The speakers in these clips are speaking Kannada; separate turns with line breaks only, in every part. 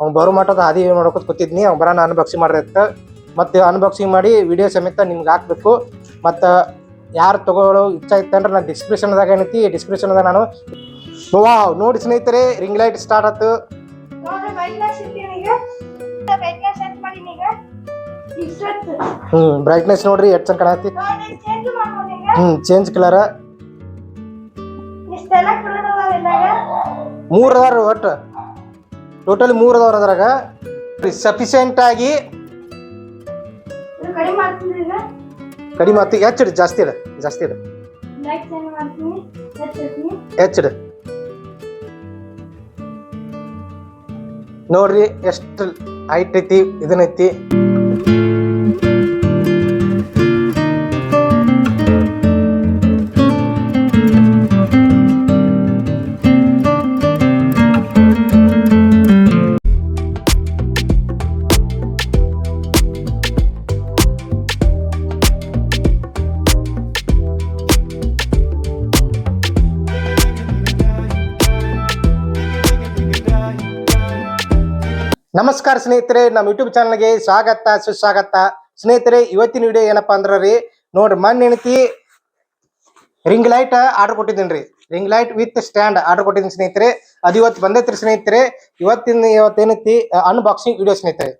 ಅವ್ನು ಬರೋ ಮಟ್ಟದ ಹಾದಿ ಮಾಡ್ಕೊತ ಕೂತಿದ್ನಿ. ಅವ್ನು ಬರೋಣ ಅನ್ಬಾಕ್ಸಿಂಗ್ ಮಾಡಿರತ್ತ ಮತ್ತು ಅನ್ಬಾಕ್ಸಿಂಗ್ ಮಾಡಿ ವಿಡಿಯೋ ಸಮೇತ ನಿಮ್ಗೆ ಹಾಕಬೇಕು. ಮತ್ತು ಯಾರು ತೊಗೊಳ್ಳೋ ಇಚ್ಛೆ ಇತ್ತಂದ್ರೆ ನಾನು ಡಿಸ್ಕ್ರಿಪ್ಷನ್ದಾಗ ಏನೈತಿ ಡಿಸ್ಕ್ರಿಪ್ಷನ್ದಾಗ ನಾನು ವಾ ನೋಡಿ ಸ್ನೇಹಿತರೆ ರಿಂಗ್ ಲೈಟ್ ಸ್ಟಾರ್ಟ್ ಆಯ್ತು ಹ್ಞೂ ಬ್ರೈಟ್ನೆಸ್ ನೋಡ್ರಿ ಎಷ್ಟು ಚಂದ ಕಾಣತಿ ಹ್ಞೂ ಚೇಂಜ್ ಕಲರ ಮೂರು ಅದಾರ ಒಟ್ಟು. ಟೋಟಲಿ ಮೂರು ಅದಾವ್ರ ಅದ್ರಾಗ
ಇದು ಕಡಿಮೆ
ಆತು ಹೆಚ್ಚಿಡು ಜಾಸ್ತಿ ಇಡ ಜಾಸ್ತಿ ಇಡ. ಹೆಚ್ಚಿಡು ನೋಡ್ರಿ ಎಷ್ಟು ಹೈಟ್ ಐತಿ ಇದನ್ನೈತಿ ನಮಸ್ಕಾರ ಸ್ನೇಹಿತರೆ, ನಮ್ಮ ಯೂಟ್ಯೂಬ್ ಚಾನಲ್ಗೆ ಸ್ವಾಗತ, ಸುಸ್ವಾಗತ. ಸ್ನೇಹಿತರೆ, ಇವತ್ತಿನ ವಿಡಿಯೋ ಏನಪ್ಪಾ ಅಂದ್ರ ರೀ, ನೋಡ್ರಿ ಮಣ್ಣು ರಿಂಗ್ ಲೈಟ್ ಆರ್ಡರ್ ಕೊಟ್ಟಿದ್ದೀನಿ ರೀ. Ring light with stand order ಕೊಟ್ಟಿದ್ದೀನಿ ಸ್ನೇಹಿತರೆ. ಅದು ಇವತ್ತು ಬಂದೈತ್ರಿ ಸ್ನೇಹಿತರೆ. ಇವತ್ತಿನ, ಇವತ್ತೇನೈತಿ ಅನ್ಬಾಕ್ಸಿಂಗ್ ವಿಡಿಯೋ ಸ್ನೇಹಿತರೆ.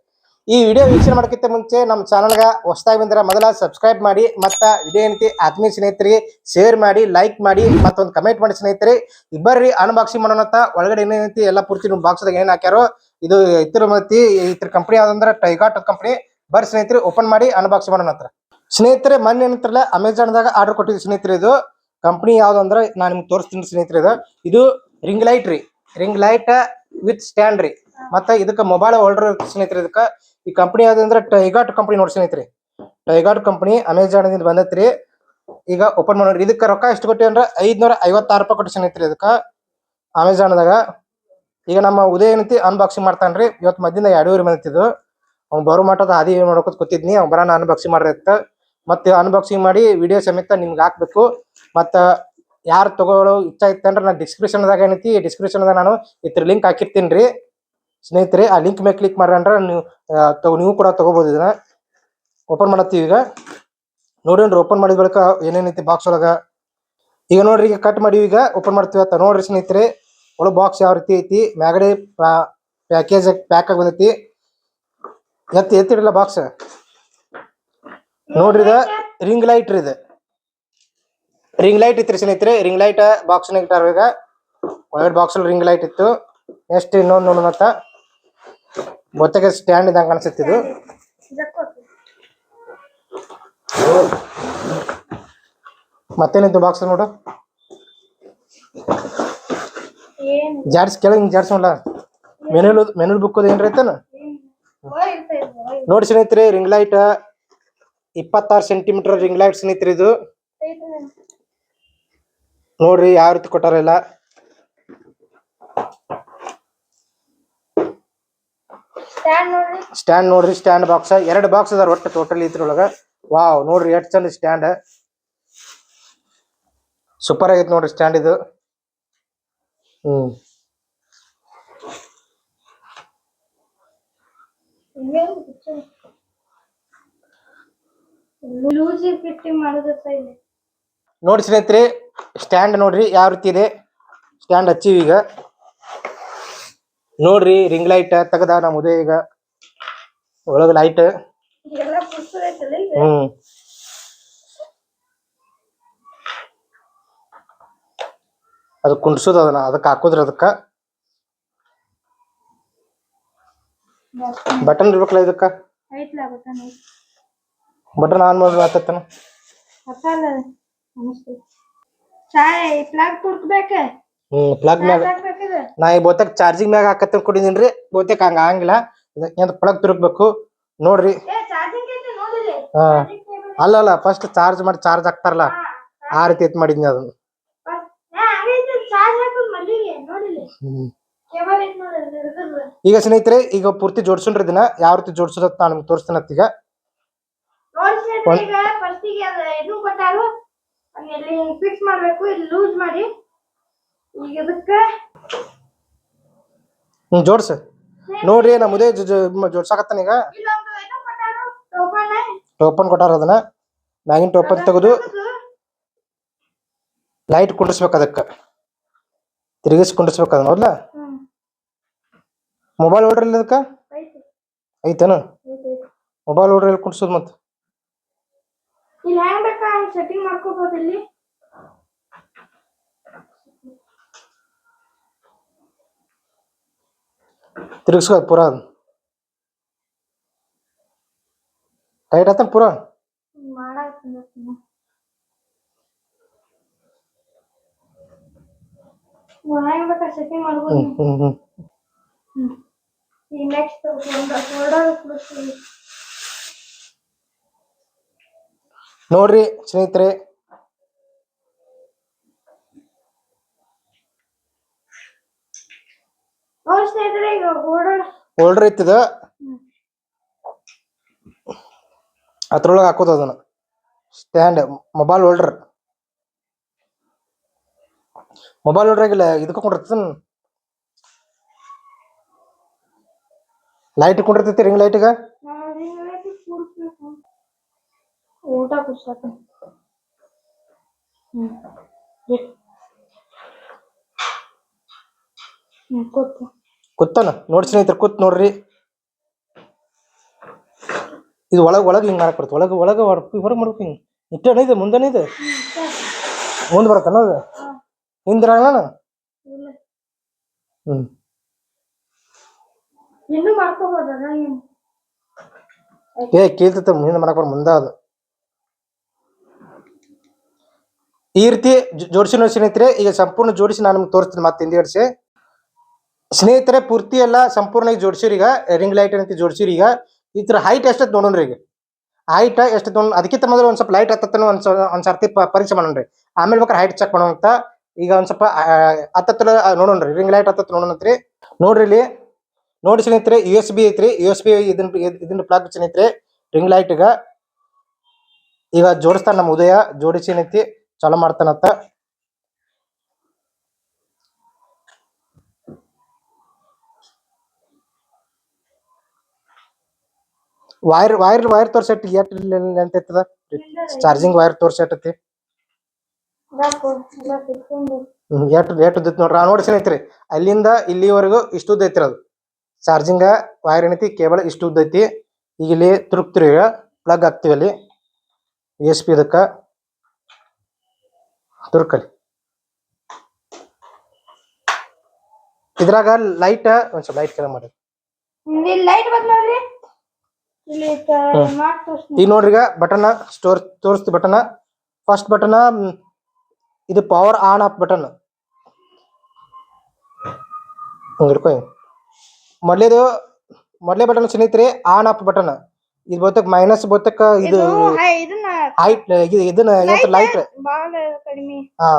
ಈ ವಿಡಿಯೋ ವೀಕ್ಷಣೆ ಮಾಡೋಕ್ಕಿಂತ ಮುಂಚೆ ನಮ್ಮ ಚಾನಲ್ಗ ಹೊಸದಾಗಿ ಬಂದ್ರೆ ಮೊದಲ ಸಬ್ಸ್ಕ್ರೈಬ್ ಮಾಡಿ, ಮತ್ತು ವಿಡಿಯೋ ಏನೈತಿ ಆತ್ಮೀಯ ಸ್ನೇಹಿತರಿಗೆ ಶೇರ್ ಮಾಡಿ ಲೈಕ್ ಮಾಡಿ, ಮತ್ತೊಂದು ಕಮೆಂಟ್ ಮಾಡಿ ಸ್ನೇಹಿತರಿ ಇಬ್ಬರ್ರಿ ಅನ್ಬಾಕ್ಸಿಂಗ್ ಮಾಡೋಣ ಒಳಗಡೆ ಏನೇನೈತಿ ಎಲ್ಲ ಪೂರ್ತಿ ನಿಮ್ಮ ಬಾಕ್ಸ್ದಾಗ ಏನ್ ಹಾಕ್ಯಾರೋ, ಇದು ಇತರ ಮತ್ತಿ ಇತರ ಕಂಪನಿ ಯಾವ್ದಂದ್ರೆ ಟೈಗಾಟ್ ಕಂಪನಿ ಬರ್ರಿ ಸ್ನೇಹಿತರೆ ಓಪನ್ ಮಾಡಿ ಅನ್ಬಾಕ್ಸ್ ಮಾಡೋಣ ಹತ್ರ ಸ್ನೇಹಿತರೆ, ಮೊನ್ನೆ ಏನಂತಾರಲ್ಲ ಅಮೆಝಾನ್ದಾಗ ಆರ್ಡರ್ ಕೊಟ್ಟಿದ್ದು ಸ್ನೇಹಿತರೆ ಇದು. ಕಂಪನಿ ಅಂದ್ರೆ ನಾನು ನಿಮ್ಗೆ ತೋರಿಸ್ತೀನಿ ಸ್ನೇಹಿತರೆ ಇದು. ಇದು ರಿಂಗ್ ಲೈಟ್ ರೀ. ರಿಂಗ್ ಲೈಟ್ ವಿತ್ ಸ್ಟ್ಯಾಂಡ್ ರೀ. ಮತ್ತೆ ಇದಕ್ಕೆ ಮೊಬೈಲ್ ಹೋಲ್ಡರ್ ಸ್ನೇಹಿತರೆ ಇದಕ್ಕೆ. ಈ ಕಂಪನಿ ಯಾವ್ದಂದ್ರೆ ಟೈಗಾಟ್ ಕಂಪನಿ ನೋಡಿ ಸ್ನೇಹಿತರೆ. ಟೈಗಾಟ್ ಕಂಪನಿ ಅಮೆಝಾನ್ದಿಂದ ಬಂದೈತ್ರಿ. ಈಗ ಓಪನ್ ಮಾಡೋಣ ಇದಕ್ಕೆ ರೊಕ್ಕ ಎಷ್ಟು ಕೊಟ್ಟಿ ಅಂದ್ರೆ ಐದ್ನೂರ ಐವತ್ತಾರು ರೂಪಾಯಿ ಕೊಟ್ಟು ಸ್ನೇಹಿತರೆ ಇದಕ್ಕೆ. ಅಮೆಝಾನ್ದಾಗ ಈಗ ನಮ್ಮ ಉದಯ ಏನೈತಿ ಅನ್ಬಾಕ್ಸಿಂಗ್ ಮಾಡ್ತಾನ್ರಿ. ಇವತ್ತು ಮಧ್ಯಾಹ್ನ ಎರಡೂವರೆ ಬಂದಿತ್ತು. ಅವ್ನು ಬರೋ ಮಟ್ಟದ ಹಾದಿ ಮಾಡ್ಕೊತ ಕೂತಿದ್ನಿ. ಅವ್ನು ಬರೋಣ ಅನ್ಬಾಕ್ಸಿಂಗ್ ಮಾಡಿರತ್ತ ಮತ್ತೆ ಅನ್ಬಾಕ್ಸಿಂಗ್ ಮಾಡಿ ವಿಡಿಯೋ ಸಮೇತ ನಿಮ್ಗೆ ಹಾಕ್ಬೇಕು. ಮತ್ತು ಯಾರು ತಗೊಳ್ಳೋ ಇಚ್ಛೆ ಇತ್ತಂದ್ರೆ ನಾನು ಡಿಸ್ಕ್ರಿಪ್ಷನ್ದಾಗ ಏನೈತಿ ಡಿಸ್ಕ್ರಿಪ್ಷನ್ದಾಗ ನಾನು ಇದ್ರ ಲಿಂಕ್ ಹಾಕಿರ್ತೀನಿ ರೀ ಸ್ನೇಹಿತರೆ, ಆ ಲಿಂಕ್ ಮೇಲೆ ಕ್ಲಿಕ್ ಮಾಡ್ರಂದ್ರೆ ನೀವು ನೀವು ಕೂಡ ತಗೋಬಹುದು ಇದನ್ನ. ಓಪನ್ ಮಾಡತ್ತೀವಿ ಈಗ. ನೋಡ್ರಿ ಓಪನ್ ಮಾಡಿದ ಬಳಿಕ ಏನೇನೈತಿ ಬಾಕ್ಸ್ ಒಳಗ. ಈಗ ನೋಡ್ರಿ, ಈಗ ಕಟ್ ಮಾಡಿವಿ ಈಗ. ಓಪನ್ ಮಾಡ್ತೀವಿ ಅಂತ ನೋಡ್ರಿ ಸ್ನೇಹಿತರೆ. ಒಳಗೆ ಬಾಕ್ಸ್ ಯಾವ ರೀತಿ ಐತಿ? ಮ್ಯಾಗಡೆ ಪ್ಯಾಕೇಜ್ ಪ್ಯಾಕ್ ಆಗಿ ಬಂದೈತಿ. ಎತ್ತಿ ಎತ್ತಿಡಲ್ಲ ಬಾಕ್ಸ್ ನೋಡ್ರಿ ಇದ. ರಿಂಗ್ ಲೈಟ್ ರೀ ಇದು. ರಿಂಗ್ ಲೈಟ್ ಇತ್ರಿ ಸ್ನೇಹಿತರೆ. ರಿಂಗ್ ಲೈಟ್ ಬಾಕ್ಸ್ ಇಟ್ಟಾರ ಈಗ ಒಳಗಡೆ ಬಾಕ್ಸ್ ರಿಂಗ್ ಲೈಟ್ ಇತ್ತು. ನೆಕ್ಸ್ಟ್ ಇನ್ನೊಂದು ನೋಡೋಣ ಅಂತ ಗೊತ್ತಾಗ ಸ್ಟ್ಯಾಂಡ್ ಅನ್ಸುತ್ತೆ ಇದು. ಮತ್ತೇನಿತ್ತು ಬಾಕ್ಸ್ ನೋಡು ಜಾಡ್ಸ್ ಕೇಳ ಹಿಂಗೆ ಜಾಡ್ಸ್ ನೋಡ ಮೆನುಲ್ ಮೆನುಲ್ ಬುಕ್ ಏನ್ರ ಐತನ ನೋಡಿ ಸ್ನೇಹಿತರೆ ರಿಂಗ್ ಲೈಟ್ ಇಪ್ಪತ್ತಾರು ಸೆಂಟಿಮೀಟರ್ ರಿಂಗ್ ಲೈಟ್ ಸ್ನೇಹಿತರೆ ಇದು. ನೋಡ್ರಿ, ಯಾವ ರೀತಿ ಕೊಟ್ಟಾರ
ಸ್ಟ್ಯಾಂಡ್ ನೋಡ್ರಿ.
ಸ್ಟ್ಯಾಂಡ್ ಬಾಕ್ಸ್ ಎರಡು ಬಾಕ್ಸ್ ಅದಾರ ಒಟ್ಟು ಟೋಟಲ್ ಇದ್ರೊಳಗ. ವಾವ್ ನೋಡ್ರಿ ಎಷ್ಟು ಚಂದ ಸ್ಟ್ಯಾಂಡ್ ಸೂಪರ್ ಆಗೈತೆ ನೋಡ್ರಿ ಸ್ಟ್ಯಾಂಡ್ ಇದು. ಹ್ಮ್. ನೋಡಿ ಸ್ನೇಹಿತರೆ ಸ್ಟ್ಯಾಂಡ್ ನೋಡ್ರಿ ಯಾವ ರೀತಿ ಇದೆ? ಸ್ಟ್ಯಾಂಡ್ ಹಚ್ಚಿವಿ ಈಗ. ನೋಡ್ರಿ ರಿಂಗ್ ಲೈಟ್ ತೆಗದ ನಮ್ಮ ಉದಯ ಈಗ. ಒಳಗ ಲೈಟ್ ಹ್ಮ್. ಅದು ಕುಂಡ್ಸೋದು ಅದನ್ನ ಅದಕ್ಕೆ ಹಾಕೋದ್ರ ಅದಕ್ಕ. ಬಟನ್ ಇರ್ಬೇಕಲ್ಲ ಇದಕ್ಕ? ಬಟನ್. ಆನ್
ಅಪ್ಪಲ್ಲ ನಮಸ್ತೆ. ಚಾಯ್ ಪ್ಲಾಗ್ ಕುಡ್ಬೇಕ
ಹ್ಮ್ ಪ್ಲಗ್ ಮ್ಯಾಗ ನಾ ಈ ಬಹುತೇಕ ಚಾರ್ಜಿಂಗ್ ಮ್ಯಾಗ ಹಾಕತ್ತ ರೀ ಬಹುತೇಕ ಹಂಗ ಆಗಂಗಿಲ್ಲ. ಇದಕ್ಕೆ ಪ್ಲಗ್ ತಿರುಗ್ಬೇಕು. ನೋಡ್ರಿ. ಹಾ. ಅಲ್ಲ ಅಲ್ಲ ಫಸ್ಟ್ ಚಾರ್ಜ್ ಮಾಡಿ ಚಾರ್ಜ್ ಹಾಕ್ತಾರಲ್ಲ ಆ ರೀತಿ ಎತ್ ಮಾಡಿದ್ನಿ ಅದನ್ನ. ಈಗ ಸ್ನೇಹಿತರೆ ಈಗ ಪೂರ್ತಿ ಜೋಡ್ಸೋಣ್ರಿ ಇದನ್ನ ಯಾವ ರೀತಿ ಜೋಡ್ಸೋದ್ ನಾನು ನಿಮ್ಗೆ ತೋರಿಸ್ತೇನೆ ಈಗ
ಫಿಕ್ಸ್ ಮಾಡ್ಬೇಕು ಇಲ್ಲಿ ಲೂಸ್ ಮಾಡಿ. ಈಗ ಇದಕ್ಕೆ
ಹ್ಮ್ ಜೋಡ್ಸ. ನೋಡ್ರಿ ನಾ ಮುದೇ ಜೋಡ್ಸಾಕತ್ತಾನ ಈಗ?
ಇಲ್ಲೊಂದು ಇದು ಕೊಟ್ಟಾರು ಟೋಪನ್
ಟೋಪನ್ ಕೊಟ್ಟಾರ ಅದನ್ನ. ಮ್ಯಾಗಿನ ಟೋಪನ್ ತೆಗೆದು ಲೈಟ್ ಕುಂಡಿಸ್ಬೇಕ ಅದಕ್ಕೆ. ತಿರುಗಿಸಿ ಕುಂಡಿಸ್ಬೇಕ ಅದನ್ನ ಹೌದಲ್ಲ ಮೊಬೈಲ್ ಹೊಡ್ರಿ ಇಲ್ಲ ಅದಕ್ಕೆ? ಐತೇನು. ಮೊಬೈಲ್ ಇಲ್ಲಿ ಕುಂಡ್ಸೋದು ಮತ್ತೆ?
ಇಲ್ಲಿ ಹಂಗ್ ಸೆಟ್ಟಿಂಗ್ ಮಾಡ್ಕೋಬಹುದು ಇಲ್ಲಿ
ತಿರುಗಿಸ್ಕೋ ಪೂರ ಟೈಟ್ ಆತ ಪೂರ
ಮಾಡಾಕ ಹೆಂಗ್ ಬೇಕಾ ಸೆಟ್ಟಿಂಗ್ ಮಾಡ್ಬೋದು
ಹ್ಮ್ ಹ್ಮ್ ಹ್ಮ್
ಹ್ಮ್ ಈ ನೆಕ್ಸ್ಟ್ ಫೋಲ್ಡರ್ ಕುಡಿಸ್ತೀವಿ
ನೋಡ್ರಿ ಸ್ನೇಹಿತರೆ
ಸ್ನೇಹಿತರೆ ಈಗ ಫೋಲ್ಡರ್
ಹೋಲ್ಡರ್ ಐತಿದ ಅದ್ರೊಳಗೆ ಹಾಕೋದು ಅದನ್ನ. Stand mobile holder mobile holder ಇದಕ್ಕೆ ಕೊಂಡಿರ್ತದ ಲೈಟ್ ಕೊಂಡಿರ್ತೈತಿ ರಿಂಗ್ ಲೈಟ್ಗ
ಊಟ ಕುಸ್ತಾಕ ಹ್ಮ್. ಹ್ಮ್ ಕೂತು
ಕೂತಾನ. ನೋಡಿ ಸ್ನೇಹಿತರೆ ಕೂತ್ ನೋಡ್ರಿ. ಇದು ಒಳಗ್ ಒಳಗೆ ಹಿಂಗ್ ಮಾಡಕ್ ಬರುತ್ತೆ. ಒಳಗ್ ಒಳಗ ಹೊರಗೆ ಮಾಡ್ಬೇಕು ಹಿಂಗ್. ಇಟ್ಟೇನ ಇದೆ ಮುಂದೆನೇ ಇದೆ? ಮುಂದೆ ಬರುತ್ತಾನ ಅದು. ಹಿಂದಿರಾಗಣ ಹ್ಮ್. ಏ ಕೇಳ್ತೈತೆ ಮುಂದೆ ಮಾಡಕ್ ಬರ ಮುಂದೆ ಅದು. ಈ ರೀತಿ ಜೋಡಿಸಿ ನೋಡಿ ಸ್ನೇಹಿತರೆ ಈಗ ಸಂಪೂರ್ಣ ಜೋಡಿಸಿ ನಾನು ನಿಮ್ಗೆ ತೋರಿಸ್ತೀನಿ ಮತ್ತೆ ಹಿಂದಿಗಡಿಸಿ ಸ್ನೇಹಿತರೆ, ಪೂರ್ತಿ ಎಲ್ಲ ಸಂಪೂರ್ಣ ಈಗ ಜೋಡಿಸಿರಿ ಈಗ ರಿಂಗ್ ಲೈಟ್ ಅಂತ ಜೋಡಿಸಿರಿ ಈಗ. ಈ ತರ ಹೈಟ್ ಎಷ್ಟೈತೆ ನೋಡೋಣ್ರಿ ಈಗ? ಹೈಟ್ ಎಷ್ಟು ನೋಡೋಣ ಅದಕ್ಕಿಂತ ಮೊದಲು ಒಂದ್ ಸ್ವಲ್ಪ ಲೈಟ್ ಹತ್ತತ್ತನ ಒಂದು ಒಂದ್ ಸರ್ತಿ ಪರೀಕ್ಷೆ ಮಾಡೋಣ್ರಿ. ಆಮೇಲೆ ಬೇಕಾದ್ರೆ ಹೈಟ್ ಚೆಕ್ ಮಾಡೋಣ ಈಗ ಒಂದ್ ಸ್ವಲ್ಪ ಹತ್ತತ್ರ ನೋಡೋಣ್ರಿ. ರಿಂಗ್ ಲೈಟ್ ಹತ್ತತ್ತು ನೋಡೋಣಂತ್ರಿ. ನೋಡ್ರಿ ಇಲ್ಲಿ. ನೋಡಿ ಸ್ನೇಹಿತರೆ ಯು ಎಸ್ ಬಿ ಐತ್ರಿ. ಯು ಎಸ್ ಬಿ ಇದನ್ನ ಇದನ್ನ ಪ್ಲಾಗ್ ಸ್ನೇಹಿತರೆ ರಿಂಗ್ ಲೈಟ್ ಈಗ. ಈಗ ಜೋಡಿಸ್ತಾನ ನಮ್ಮ ಉದಯ. ಜೋಡಿಸಿ ಏನೈತಿ? ಚಾಲೂ ಮಾಡ್ತಾನತ್ತ ವೈರ್ ವೈರ್ ವೈರ್ ತೋರ್ಸಟ್ಟಿ ಎಟ್ ಐತದ ಚಾರ್ಜಿಂಗ್ ವೈರ್ ತೋರ್ಸಟ್ಟತಿ. ಎಟ್ ಎಟ್ ಉದ್ದೈತಿ ನೋಡ್ರಿ. ಆ, ನೋಡಿ ಸ್ನೇಹಿತರೆ, ಅಲ್ಲಿಂದ ಇಲ್ಲಿವರೆಗೂ ಇಷ್ಟು ಉದ್ದ ಐತ್ರಿ ಅದು. ಚಾರ್ಜಿಂಗ್, ವೈರ್ ಏನೈತಿ, ಕೇಬಲ್ ಇಷ್ಟು ಉದ್ದ ಐತಿ. ಈಗ ಇಲ್ಲಿ ತಿರುಗ್ತಿರಿ ಪ್ಲಗ್ ಹಾಕ್ತಿವಿ ಅಲ್ಲಿ. ಎಸ್ ಪಿ ಇದಕ್ಕ. ತುರ್ಕಲಿ ಇದ್ರಾಗ ಲೈಟ್ ಒಂದ್ ಸ್ವಲ್ಪ ಲೈಟ್ ಕೆಲ ಮಾಡಿ.
ಲೈಟ್ ಬಂದ್ ನೋಡ್ರಿ. ಇಲ್ಲಿ ಮಾರ್ಕ್ ತೋರಿಸ್ತೀನಿ
ಈಗ ನೋಡ್ರಿ ಈಗ ಬಟನ್ ಸ್ಟೋರ್ ತೋರಿಸ್ತಿ ಬಟನ್ ಫಸ್ಟ್ ಬಟನ್ ಇದು ಪವರ್ ಆನ್ ಆಫ್ ಬಟನ್ ಹಿಡ್ಕೊ. ಮೊದ್ಲೇದು ಮೊದ್ಲೇ ಬಟನ್ ಸ್ನೇಹಿತರೆ ಆನ್ ಆಫ್ ಬಟನ್ ಇದು ಬಹುತೇಕ ಮೈನಸ್ ಬಹುತೇಕ ಇದು
ಇದು ಹೈ- ಇದನ್ನ
ಹೈಟ್ ಇದನ್ನ ಏನಂತ ಲೈಟ್ ಹಾ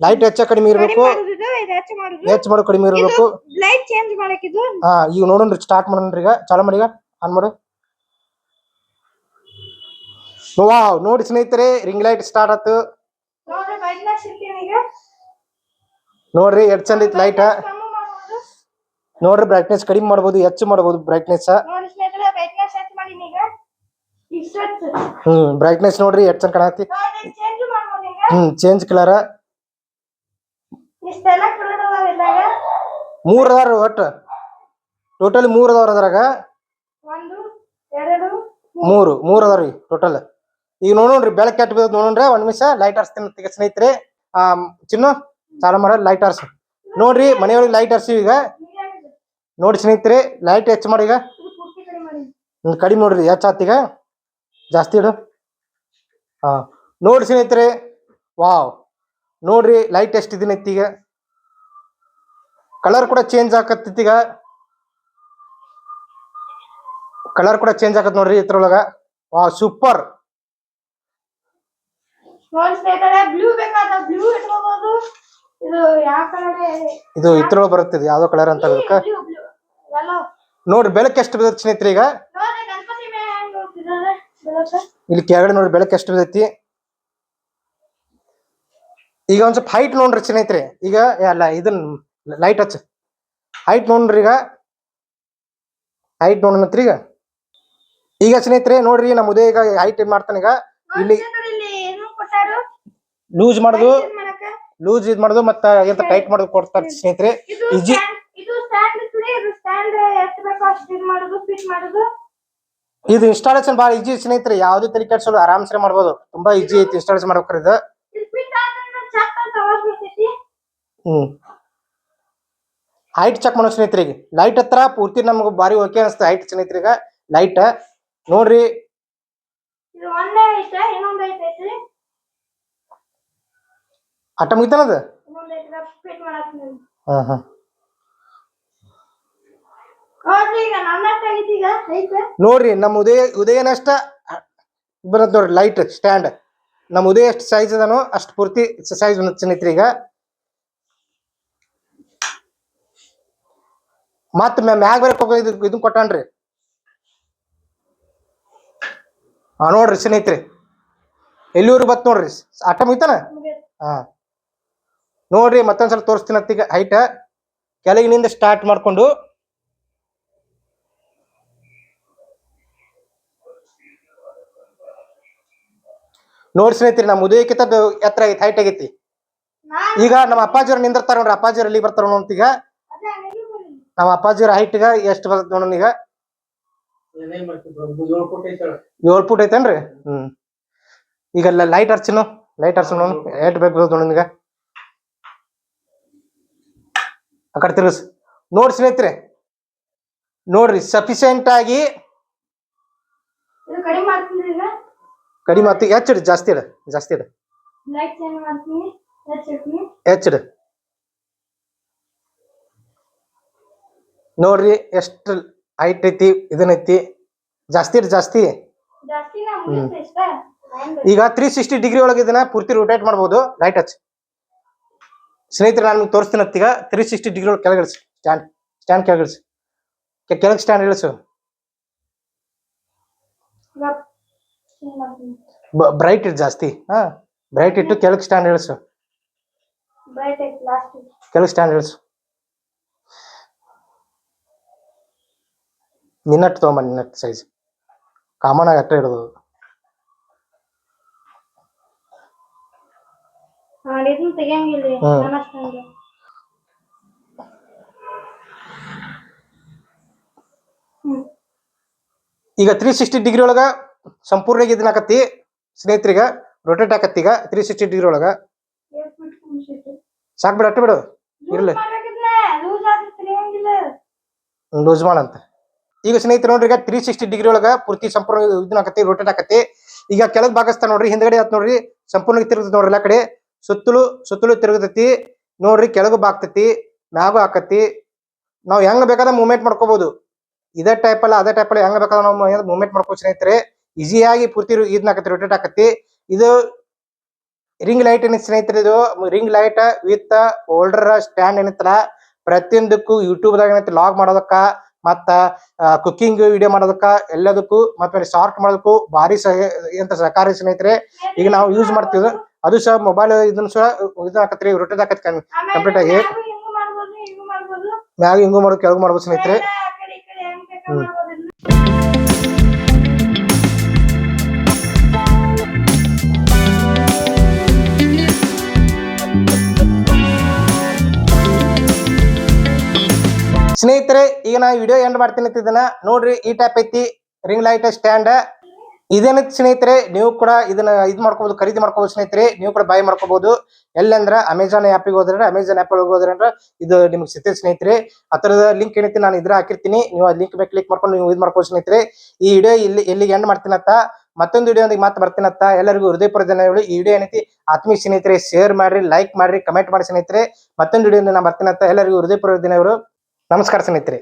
ಲೈಟ್ ಹೆಚ್ಚ ಕಡಿಮೆ ಇರಬೇಕು.
ಇದು ಹೆಚ್ಚು
ಮಾಡೋ ಕಡಿಮೆ ಇರಬೇಕು.
ಲೈಟ್ ಚೇಂಜ್ ಮಾಡಕ್ಕಿದು
ಹಾ ಈಗ ನೋಡೋಣ್ರಿ ಸ್ಟಾರ್ಟ್ ಮಾಡೋಣ್ರಿ ಈಗ. ಚಾಲು ಮಾಡಿ ಈಗ. ಆನ್ ಮಾಡು. ವಾವ್ ನೋಡಿ ಸ್ನೇಹಿತರೆ ರಿಂಗ್ ಲೈಟ್ ಸ್ಟಾರ್ಟ್ ಆತು
ನೋಡ್ರಿ
ಎಷ್ಟ್ ಚಂದ ಐತಿ ಲೈಟ್ ನೋಡ್ರಿ ಬ್ರೈಟ್ನೆಸ್ ಕಡಿಮೆ ಮಾಡ್ಬೋದು ಹೆಚ್ಚು ಮಾಡ್ಬೋದು ಬ್ರೈಟ್ನೆಸ್ ಹ್ಮ್ ಬ್ರೈಟ್ನೆಸ್ ನೋಡ್ರಿ ಎಷ್ಟ್ ಚಂದ ಕಾಣತಿ ಹ್ಮ್ ಚೇಂಜ್ ಕಲರ್ ಮೂರ್ ಅದಾರ ಒಟ್ಟು. ಟೋಟಲ್ ಮೂರ್ ಅದಾವ್ರ ಅದ್ರಾಗ. ಮೂರು ಮೂರ್ ಅದಾವ್ರಿ ಟೋಟಲ್ ಈಗ ನೋಡೋಣ್ರಿ ಬೆಳಕ್ ಕೆಟ್ಟ ಬೀಳದ್ ನೋಡೋಣ್ರಿ ಒಂದ್ ನಿಮಿಷ ಲೈಟ್ ಹರ್ಸ್ತೀನಿ ಸ್ನೇಹಿತರೆ. ಆ, ಚಿನ್ನು ಚಾಲು ಮಾಡ ಲೈಟ್ ಹರ್ಸ್ ನೋಡ್ರಿ, ಮನೆಯೊಳಗೆ ಲೈಟ್ ಹರ್ಸಿವಿ ಈಗ. ನೋಡಿ ಸ್ನೇಹಿತರೆ ಲೈಟ್ ಹೆಚ್ಚು ಮಾಡಿ ಈಗ.
ಕಡಿಮೆ
ನೋಡ್ರಿ, ಹೆಚ್ಚು ಈಗ. ಜಾಸ್ತಿ ಇಡು. ಹಾ ನೋಡಿ ಸ್ನೇಹಿತರೆ. ವಾವ್. ನೋಡ್ರಿ ಲೈಟ್ ಎಷ್ಟು ದಿನೈತಿ ಈಗ. ಕಲರ್ ಕೂಡ ಚೇಂಜ್ ಆಕತ್ತೈತಿ ಈಗ. ಕಲರ್ ಕೂಡ ಚೇಂಜ್ ಆಗತ್ತೆ ನೋಡ್ರಿ ಇದ್ರೊಳಗ. ವಾವ್ ಸೂಪರ್
ಬ್ಲೂ ಬೇಕಾದ ಬ್ಲೂ ಇಟ್ಕೋಬಹುದು ಇದು ಯಾವ ಕಲರ್
ಇದು? ಇದ್ರೊಳಗೆ ಬರುತ್ತೆ ಯಾವ್ದೋ ಕಲರ್ ಅಂತ ಅದಕ್ಕೆ ನೋಡ್ರಿ ಬೆಳಕು ಎಷ್ಟು ಬಿದ್ದೈತಿ ಸ್ನೇಹಿತರೆ ಈಗ?
ನೋಡ್ರಿ
ಇಲ್ಲಿ ಕೆಳಗಡೆ ನೋಡಿ ಬೆಳಕು ಎಷ್ಟು ಬಿದ್ದೈತಿ ಈಗ ಒಂದ್ ಸ್ವಲ್ಪ ಹೈಟ್ ನೋಡ್ರಿ ಸ್ನೇಹಿತರೆ. ಈಗ ಅಲ್ಲ ಇದನ್ ಲೈಟ್ ಹಚ್ಚ. ಹೈಟ್ ನೋಡ್ರಿ ಈಗ. ಹೈಟ್ ನೋಡ್ರಿ ಈಗ. ಈಗ ಸ್ನೇಹಿತರೆ ನೋಡ್ರಿ ನಮ್ಮ ಉದಯ ಈಗ ಹೈಟ್ ಮಾಡ್ತಾನ ಈಗ? ಇಲ್ಲಿ ಲೂಸ್ ಮಾಡುದು. ಲೂಸ್ ಇದ್ ಮಾಡುದು ಮತ್ತ ಎಂತ ಟೈಟ್ ಮಾಡುದು ಕೊಡ್ತಾರೆ ಸ್ನೇಹಿತರೆ.
ಇದು
ಈಜಿ
ಇದು ಸ್ಟ್ಯಾಂಡ್ ಇರ್ತದೆ ಇದು ಸ್ಟ್ಯಾಂಡ್ ಎಷ್ಟು ಬೇಕೋ ಅಷ್ಟು ಇದು ಮಾಡೋದು ಫಿಟ್ ಮಾಡೋದು.
ಇದು ಇನ್ಸ್ಟಾಲೇಷನ್ ಬಹಳ ಈಜಿ ಸ್ನೇಹಿತರೆ. ಯಾವ್ದೇ ತಲೆ ಕೆಡ್ಸೋದು ಆರಾಮ್ಸೆ ಮಾಡ್ಬೋದು. ತುಂಬಾ ಈಜಿ ಐತಿ ಇನ್ಸ್ಟಾಲೇಷನ್ ಮಾಡ್ಬೇಕ್ರಿ ಇದು. ಹ್ಮ್. ಹೈಟ್ ಚೆಕ್ ಮಾಡೋ ಸ್ನೇಹಿತರಿಗೆ ಲೈಟ್ ಹತ್ರ ಪೂರ್ತಿ ನಮ್ಗೆ ಬಾರಿ ಓಕೆ ಅನಿಸ್ತದೆ ಹೈಟ್ ಸ್ನೇಹಿತರಿಗೆ ಲೈಟ್ ನೋಡ್ರಿ
ಇದು ಒಂದೇ ಐತೆ ಇನ್ನೊಂದ್ ಐತೈತಿ
ಆಟ ಮುಗಿತಾನದ
ಮಾಡಕ್
ಹಾ ಹಾ.
ನೋಡ್ರಿ
ನಮ್ಮ ಉದಯ ಉದಯನಷ್ಟ ಬರತ್ ನೋಡ್ರಿ ಲೈಟ್ ಸ್ಟ್ಯಾಂಡ್ ನಮ್ಮ ಉದಯ ಎಷ್ಟು ಸೈಜ್ ಅದನೋ ಅಷ್ಟು ಪೂರ್ತಿ ಸೈಜ್ ಬಂದತ್ ಸ್ನೇಹಿತರೆ ಈಗ. ಮತ್ ಮ್ಯಾಗ ಬರಕ್ ಹೋಗ ಇದು ಇದನ್ ಕೊಟ್ಟಾನ್ರಿ? ಹಾ ನೋಡ್ರಿ ಸ್ನೇಹಿತರೆ. ಎಲ್ಲಿವರೆಗೂ ಬತ್ ನೋಡ್ರಿ? ಆಟ ಮುಗಿತಾನ?
ಮುಗಿತು.
ಹಾ. ನೋಡ್ರಿ, ಮತ್ತೊಂದ್ಸಲ ತೋರಿಸ್ತೀನಿ ಈಗ ಹೈಟ್ ಕೆಳಗಿನಿಂದ ಸ್ಟಾರ್ಟ್ ಮಾಡ್ಕೊಂಡು. ನೋಡ್ ಸ್ನೇಹಿತರಿ, ನಮ್ಮ ಉದಯಕ್ಕಿಂತ ಎತ್ತರ ಐತಿ ಹೈಟ್ ಆಗೈತಿ. ಈಗ ನಮ್ಮ ಅಪ್ಪಾಜಿಯವ್ರು ನಿಂದಿರ್ತಾರ ನೋಡ್ರಿ ಅಪ್ಪಾಜಿಯವ್ರು ಎಲ್ಲಿ ಬರ್ತಾರ ನೋಡ್ ಈಗ.
ಅದೇ ಅಂಗಡಿ ಬನ್ನಿ.
ನಮ್ಮ ಅಪ್ಪಾಜಿಯವ್ರ ಹೈಟ್ ಈಗ ಎಷ್ಟು ಬರ್ತದೆ ನೋಡೋಣ ಈಗ ಏಳು ಫುಟ್ ಐತೇನ್ರಿ? ಹ್ಮ್. ಈಗ ಲೈಟ್ ಹರ್ಚಿನ ಲೈಟ್ ಹರ್ಸು ನೋಡೋಣ ಎಷ್ಟು ಬೇಕು ನೋಡೋಣ ಈಗ ಆ ಕಡೆ ತಿರುಗಿಸ್. ನೋಡ್ರಿ ಸ್ನೇಹಿತರೆ. ನೋಡ್ರಿ ಸಫಿಶಿಯೆಂಟ್ ಆಗಿ
ಕಡಿಮೆ ಮಾಡ್ತೀನಿ ಈಗ.
ಕಡಿಮೆ ಆತು ಹೆಚ್ಚಿಡು ಜಾಸ್ತಿ ಇಡ ಜಾಸ್ತಿ ಇಡ. ಹೆಚ್ಚಿಡು ನೋಡ್ರಿ ಎಷ್ಟು ಹೈಟ್ ಐತಿ ಇದನ್ನೈತಿ ಜಾಸ್ತಿ ಇಡ ಜಾಸ್ತಿ. ಈಗ ತ್ರೀ ಸಿಕ್ಸ್ಟಿ ಡಿಗ್ರಿ ಒಳಗೆ ಇದನ್ನ ಪೂರ್ತಿ ರೊಟೇಟ್ ಮಾಡ್ಬೋದು ಲೈಟ್ ಹಚ್ ಸ್ನೇಹಿತರೆ ನಾನು ತೋರಿಸ್ತೀನಿ ಈಗ ತ್ರೀ ಸಿಕ್ಸ್ಟಿ ಡಿಗ್ರಿ ಒಳಗೆ ಕೆಳಗಿಳಿಸಿ ಸ್ಟ್ಯಾಂಡ್ ಸ್ಟ್ಯಾಂಡ್ ಕೆಳಗಿಳಿಸಿ ಕೆಳಗೆ ಸ್ಟ್ಯಾಂಡ್ ಇಳಿಸು. ಬ್ರೈಟ್ ಇಟ್ಟು ಜಾಸ್ತಿ. ಹಾ ಬ್ರೈಟ್ ಇಟ್ಟು ಕೆಳಗೆ ಸ್ಟ್ಯಾಂಡ್ ಇಳಿಸು. ಕೆಳಗೆ ಸ್ಟ್ಯಾಂಡ್ ಇಳಿಸು. ನಿನ್ನಟ್ಟು ತಗೊಂಬ ನಿನ್ನಟ್ಟು ಸೈಜ್ ಕಾಮನ್ ಆಗಿ ಅಟ್ಟೆ ಇಡೋದು.
ಇದನ್ನ.
ಈಗ ತ್ರೀ ಸಿಕ್ಸ್ಟಿ ಡಿಗ್ರಿ ಒಳಗ ಸಂಪೂರ್ಣ ಇದನ್ನ ಆಕತಿ ಸ್ನೇಹಿತರಿಗ ರೊಟೇಟ್ ಆಕತಿ ಈಗ ತ್ರೀ ಸಿಕ್ಸ್ಟಿ ಡಿಗ್ರಿ ಒಳಗ. ಸಾಕ್ ಬಿಡು ಅಟ್ಟು ಬಿಡು. ಇರ್ಲಿ.
loose ಆದ್ರೆ ತೆಗಿಯಂಗಿಲ್ಲ.
ಲೂಸ್ ಮಾಡಂತ. ಈಗ ಸ್ನೇಹಿತರು ನೋಡ್ರಿ ಈಗ ತ್ರೀ ಸಿಕ್ಸ್ಟಿ ಡಿಗ್ರಿ ಒಳಗ ಪೂರ್ತಿ ಸಂಪೂರ್ಣ ಇದನ್ನ ಆಕತಿ ರೊಟೇಟ್ ಆಕತ್ತಿ ಈಗ ಕೆಳಗ್ ಭಾಗಸ್ತ ನೋಡ್ರಿ ಹಿಂದ್ಗಡೆ ಆತ್ ನೋಡ್ರಿ ಸಂಪೂರ್ಣ ತಿರುಗತೈತಿ ನೋಡ್ರಿ ಎಲ್ಲಾ ಕಡೆ. ಸುತ್ತಲೂ ಸುತ್ತಲೂ ತಿರುಗತೈತಿ, ನೋಡ್ರಿ ಕೆಳಗು ಬಾಕ್ತತಿ ಮ್ಯಾಗು ಹಾಕತಿ. ನಾವ್ ಹೆಂಗ್ ಬೇಕಾದ ಮೂವ್ಮೆಂಟ್ ಮಾಡ್ಕೋಬಹುದು ಇದೇ ಟೈಪ್ ಅಲ್ಲ, ಅದೇ ಟೈಪ್ ಅಲ್ಲ, ಹೆಂಗ್ ಬೇಕಾದ ನಾವು ಮೂವ್ಮೆಂಟ್ ಮಾಡ್ಕೋ ಸ್ನೇಹಿತರೆ. ಈಸಿಯಾಗಿ ಪೂರ್ತಿ ಇದನ್ನ ಹಾಕತಿ ರೊಟೇಟ್ ಹಾಕತಿ ಇದು ರಿಂಗ್ ಲೈಟ್ ಏನಿತ್ತು ಸ್ನೇಹಿತರೆ ಇದು? Ring light with holder stand ಏನಿತ್ತಲ್ಲ, ಪ್ರತಿಯೊಂದಕ್ಕೂ ಯೂಟ್ಯೂಬ್ ದಾಗ ಏನೈತಿ ಲಾಗ್ ಮಾಡೋದಕ್ಕ, ಮತ್ತ ಕುಕ್ಕಿಂಗ್ ವಿಡಿಯೋ ಮಾಡೋದಕ್ಕ, ಎಲ್ಲದಕ್ಕೂ ಮತ್ತೆ ಶಾರ್ಟ್ ಮಾಡೋದಕ್ಕೂ ಭಾರಿ ಸಹ ಎಂತ ಸಹಕಾರಿ ಸ್ನೇಹಿತರೆ. ಈಗ ನಾವು ಯೂಸ್ ಮಾಡ್ತೀವಿ ಅದು ಸಹ ಮೊಬೈಲ್ ಇದನ್ನ ಸಹ ಇದಾಕತ್ರಿ ರೊಟೇಟ್ ಆಕತ್ ಕಂಪ್ಲೀಟ್ ಆಗಿ.
ಮ್ಯಾಗೂ ಹಿಂಗೂ
ಮಾಡೋದು ಕೆಳಗೂ ಮಾಡ್ಬೋದು ಸ್ನೇಹಿತರೆ.
ಇದನ್ನ.
ಸ್ನೇಹಿತರೆ ಈಗ ನಾ ವಿಡಿಯೋ ಎಂಡ್ ಮಾಡ್ತೀನಿ ಇದನ್ನ ನೋಡ್ರಿ ಈ ಟೈಪ್ ಐತಿ ರಿಂಗ್ ಲೈಟ್ ಸ್ಟ್ಯಾಂಡ್ ಇದೇನೈತಿ ಸ್ನೇಹಿತರೆ, ನೀವು ಕೂಡ ಇದನ್ನ ಇದು ಮಾಡ್ಕೋಬಹುದು ಖರೀದಿ ಮಾಡ್ಕೋಬಹುದು ಸ್ನೇಹಿತರೆ, ನೀವು ಕೂಡ ಬೈ ಮಾಡ್ಕೋಬಹುದು ಎಲ್ಲಂದ್ರ ಅಮೆಝಾನ್ ಆ್ಯಪಿಗೆ ಹೋದ್ರೆ ಅಮೆಝಾನ್ ಆ್ಯಪ್ ಒಳಗೆ ಹೋದ್ರೆ ಅಂದ್ರೆ ಇದು ನಿಮ್ಗೆ ಸಿಗ್ತದೆ ಸ್ನೇಹಿತರೆ. ಆ ಥರದ ಲಿಂಕ್ ಏನೈತಿ ನಾನು ಇದ್ರ ಹಾಕಿರ್ತೀನಿ. ನೀವು ಆ ಲಿಂಕ್ ಮೇಲೆ ಕ್ಲಿಕ್ ಮಾಡ್ಕೊಂಡು ನೀವು ಇದು ಮಾಡ್ಕೋಬಹುದು ಸ್ನೇಹಿತರೆ. ಈ ವಿಡಿಯೋ ಇಲ್ಲಿ, ಎಲ್ಲಿಗೆ ಎಂಡ್ ಮಾಡ್ತೀನತ್ತ? ಮತ್ತೊಂದು ವಿಡಿಯೋ ಮಾತು ಬರ್ತೀನತ್ತ. ಎಲ್ಲರಿಗೂ ಹೃದಯಪೂರ್ವ ಧನ್ಯವಾದಗಳು. ಈ ವಿಡಿಯೋ ಏನೈತಿ? ಆತ್ಮೀಯ ಸ್ನೇಹಿತರೆ ಶೇರ್ ಮಾಡ್ರಿ ಲೈಕ್ ಮಾಡ್ರಿ ಕಮೆಂಟ್ ಮಾಡಿ ಸ್ನೇಹಿತರೆ. ಮತ್ತೊಂದು ವಿಡಿಯೋ ನಾನು ಬರ್ತೀನತ್ತ. ಎಲ್ಲರಿಗೂ ಹೃದಯಪೂರ್ವ ನಮಸ್ಕಾರ ಸ್ನೇಹಿತರೆ.